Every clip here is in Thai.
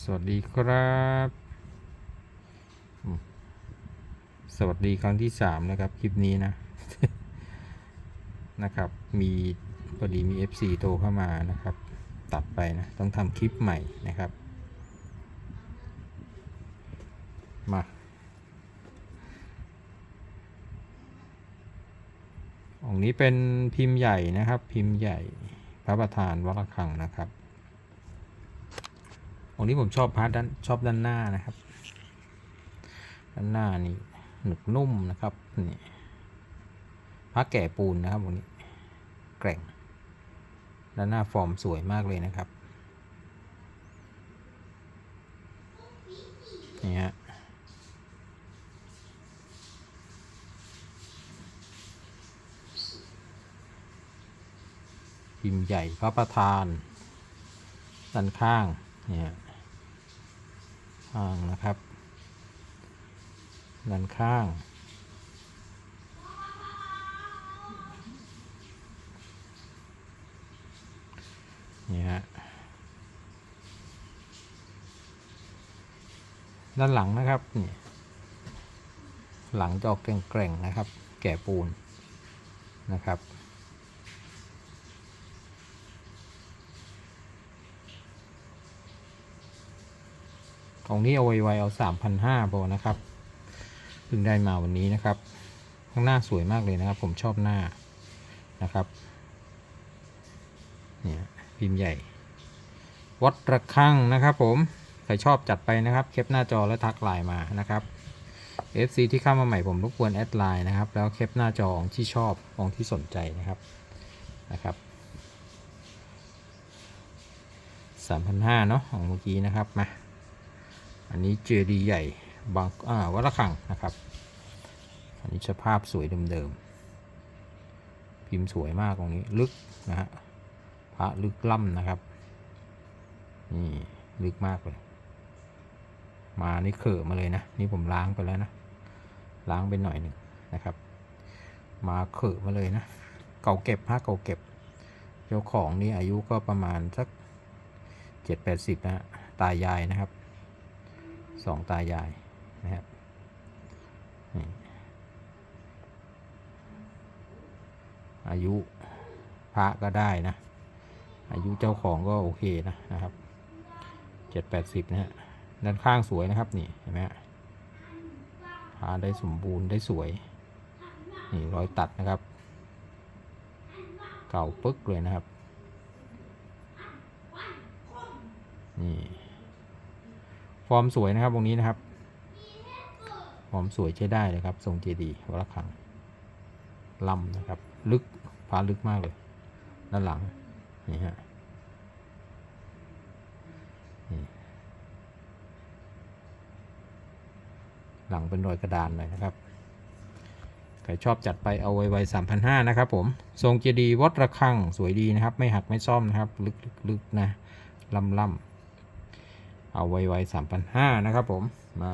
สวัสดีครับ สวัสดีครั้งที่สามนะครับ คลิปนี้นะ นะครับ มีพอดีมี FC โทรเข้ามานะครับ ตัดไปนะ ต้องทำคลิปใหม่นะครับ มาองค์นี้เป็นพิมพ์ใหญ่นะครับ พิมพ์ใหญ่พระประธานวัดระฆังนะครับ องนี้ผมชอบพาร์ทด้านชอบด้านหน้านะครับ ด้านหน้านี่หนึกนุ่มนะครับนี่พระแก่ปูนนะครับองนี้แกร่ง ด้านหน้าฟอร์มสวยมากเลยนะครับนี่ฮะพิมพ์ใหญ่พระประธาน ด้านข้างเนี่ย ข้างนะครับ ด้านข้าง นี่ฮะ ด้านหลังนะครับ นี่ หลังจะออกแกร่งๆนะครับ แก่ปูนนะครับ ของนี้เอาไว้ไวเอาสามพันห้าพอนะครับเพิ่งได้มาวันนี้นะครับ ข้างหน้าสวยมากเลยนะครับ ผมชอบหน้านะครับเนี่ยพิมพ์ใหญ่ วัดระฆังนะครับ ผมใครชอบจัดไปนะครับแคปหน้าจอแล้วทักไลน์มานะครับ FC ที่เข้ามาใหม่ผมรบกวนแอดไลน์นะครับ แล้วแคปหน้าจอของที่ชอบของที่สนใจนะครับนะครับสามพันห้าเนาะของเมื่อกี้นะครับมา อันนี้เจดีย์ใหญ่บางอ่าวัดระฆังนะครับ อันนี้สภาพสวยเดิมๆ พิมพ์สวยมากตรงนี้ลึกนะฮะพระลึกล่ำนะครับ นี่ลึกมากเลย มานี่เขอะมาเลยนะ นี่ผมล้างไปแล้วนะ ล้างไปหน่อยหนึ่งนะครับ มาเขอะมาเลยนะ เก่าเก็บพระเก่าเก็บ เจ้าของนี่อายุก็ประมาณสักเจ็ดแปดสิบนะฮะตายายนะครับ สองตายายนะครับอายุพระก็ได้นะ อายุเจ้าของก็โอเคนะนะครับเจ็ดแปดสิบนะฮะด้านข้างสวยนะครับนี่เห็นไหมฮะพาได้สมบูรณ์ได้สวย นี่รอยตัดนะครับ เก่าปึ๊กเลยนะครับ นี่ ฟอร์มสวยนะครับตรงนี้นะครับ ฟอร์มสวยใช้ได้เลยครับ ทรงเจดีย์วัดระฆังลำนะครับ ลึกฟ้าลึกมากเลย ด้านหลัง นี่ฮะหลังเป็นรอยกระดานหน่อยนะครับ ใครชอบจัดไปเอาไว้ไว้สามพันห้านะครับผม ทรงเจดีย์วัดระฆังสวยดีนะครับ ไม่หักไม่ซ่อมนะครับ ลึกลึกลึกนะ ล่ำล่ำ เอาไว้ไว้สามพันห้านะครับผม มา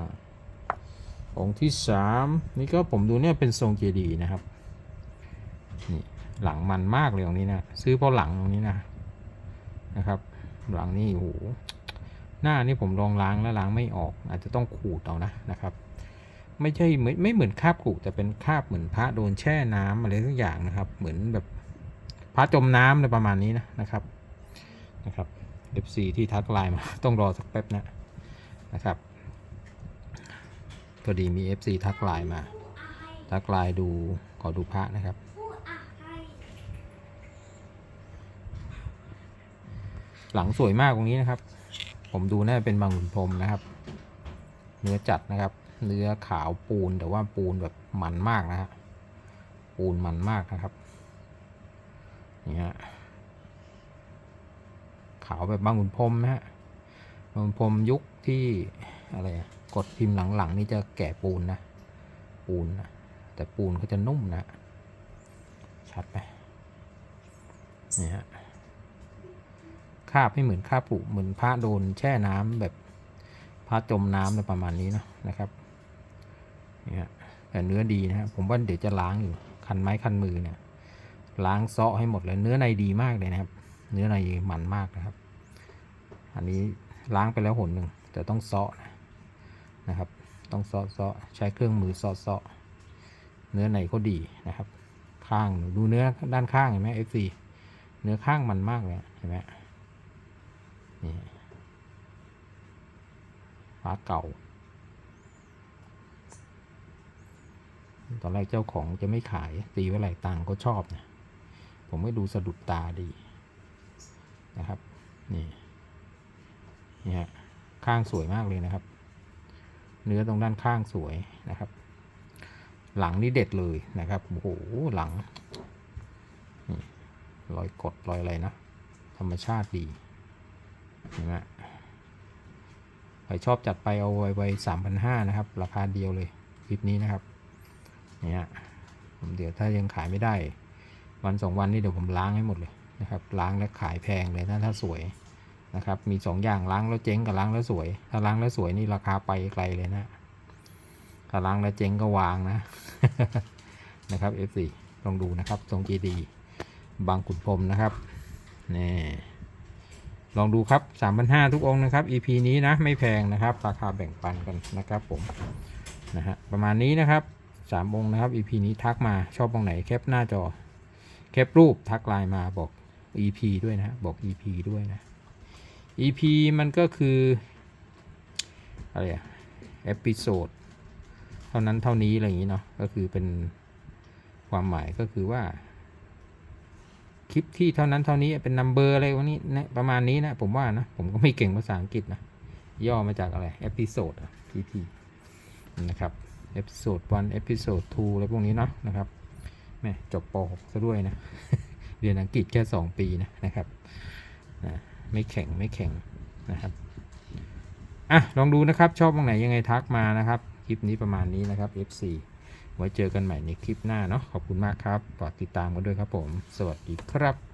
องค์ที่สามนี่ก็ผมดูเนี่ยเป็นทรงเจดีย์นะครับ นี่หลังมันมากเลยตรงนี้นะ ซื้อเพราะหลังตรงนี้นะนะครับ หลังนี่โอ้โหหน้านี่ผมลองล้างแล้วล้างไม่ออก อาจจะต้องขูดเอานะนะครับ ไม่ใช่เหมือนไม่เหมือนคาบขูดแต่เป็นคาบเหมือนพระโดนแช่น้ำอะไรสักอย่างนะครับ เหมือนแบบพระจมน้ำอะไรประมาณนี้นะนะครับนะครับ FC ที่ทักไลน์มา ต้องรอสักแป๊บนะนะครับพอดีมี FC ทักไลน์มา ทักไลน์ดูขอดูพระนะครับ หลังสวยมากตรงนี้นะครับ ผมดูน่าจะเป็นบางขุนพรมนะครับ เนื้อจัดนะครับ เนื้อขาวปูนแต่ว่าปูนแบบมันมากนะฮะปูนมันมากนะครับนี่ฮะ ขาวแบบบางขุนพรมนะฮะบางขุนพรมยุคที่อะไรอะกดพิมพ์หลังๆ นี่จะแก่ปูนนะ ปูนนะแต่ปูนเขาจะนุ่มนะ ชัดไหมนี่ฮะคาบไม่เหมือนคาบผุเหมือนพระโดนแช่น้ำแบบพระจมน้ำอะไรประมาณนี้เนะนะครับนี่ฮะแต่เนื้อดีนะฮะผมว่าเดี๋ยวจะล้างอยู่คันไม้คันมือเนี่ยล้างเซาะให้หมดเลยเนื้อในดีมากเลยนะครับ เนื้อในมันมากนะครับ อันนี้ล้างไปแล้วหนหนึ่งแต่ต้องเซาะนะครับ ต้องเซาะเซาะใช้เครื่องมือเซาะเซาะเนื้อในก็ดีนะครับ ข้างดูเนื้อด้านข้างเห็นไหม FC เนื้อข้างมันมากเลยเห็นไหมนี่ฟ้าเก่า ตอนแรกเจ้าของจะไม่ขายตีไว้หลายตังก็ชอบนะผมไม่ดูสะดุดตาดี นะครับ นี่นี่ฮะข้างสวยมากเลยนะครับ เนื้อตรงด้านข้างสวยนะครับ หลังนี่เด็ดเลยนะครับโอ้โหหลังนี่รอยกดรอยอะไรนะ ธรรมชาติดีเห็นไหมใครชอบจัดไปเอาไว้ไว้สามพันห้านะครับ ราคาเดียวเลยคลิปนี้นะครับเนี่ยผมเดี๋ยวถ้ายังขายไม่ได้ วันสองวันนี้เดี๋ยวผมล้างให้หมดเลย นะครับล้างแล้วขายแพงเลยถ้าถ้าสวยนะครับมีสองอย่างล้างแล้วเจ๊งกับล้างแล้วสวย ถ้าล้างแล้วสวยนี่ราคาไปไกลเลยนะถ้าล้างแล้วเจ๊งก็วางนะนะครับ F4 ลองดูนะครับทรงเจดีบางขุนพรมนะครับนี่ลองดูครับ3,500ทุกองนะครับ EP นี้นะไม่แพงนะครับ ราคาแบ่งปันกันนะครับผมนะฮะประมาณนี้นะครับสามองค์นะครับ EP นี้ทักมาชอบองไหนแคปหน้าจอแคปรูปทักไลน์มาบอก EP ด้วยนะบอก EP ด้วยนะ EP มันก็คืออะไรอะเอพิโซดเท่านั้นเท่านี้อะไรอย่างนี้เนาะก็คือเป็นความหมายก็คือว่า คลิปที่เท่านั้นเท่านี้เป็นนัมเบอร์อะไรวะนี้นะประมาณนี้นะ ผมว่านะ ผมก็ไม่เก่งภาษาอังกฤษนะ ย่อมาจากอะไรเอพิโซดอะ PP นะครับเอพิโซด1เอพิโซด2อะไรพวกนี้เนาะนะครับแม่จบป .6 ซะด้วยนะ เรียนอังกฤษแค่ 2 ปีนะนะครับนะไม่แข็งไม่แข็งนะครับอะลองดูนะครับชอบตรงไหนยังไงทักมานะครับคลิปนี้ประมาณนี้นะครับ FC ไว้เจอกันใหม่ในคลิปหน้าเนาะขอบคุณมากครับฝากติดตามกันด้วยครับผม สวัสดีครับ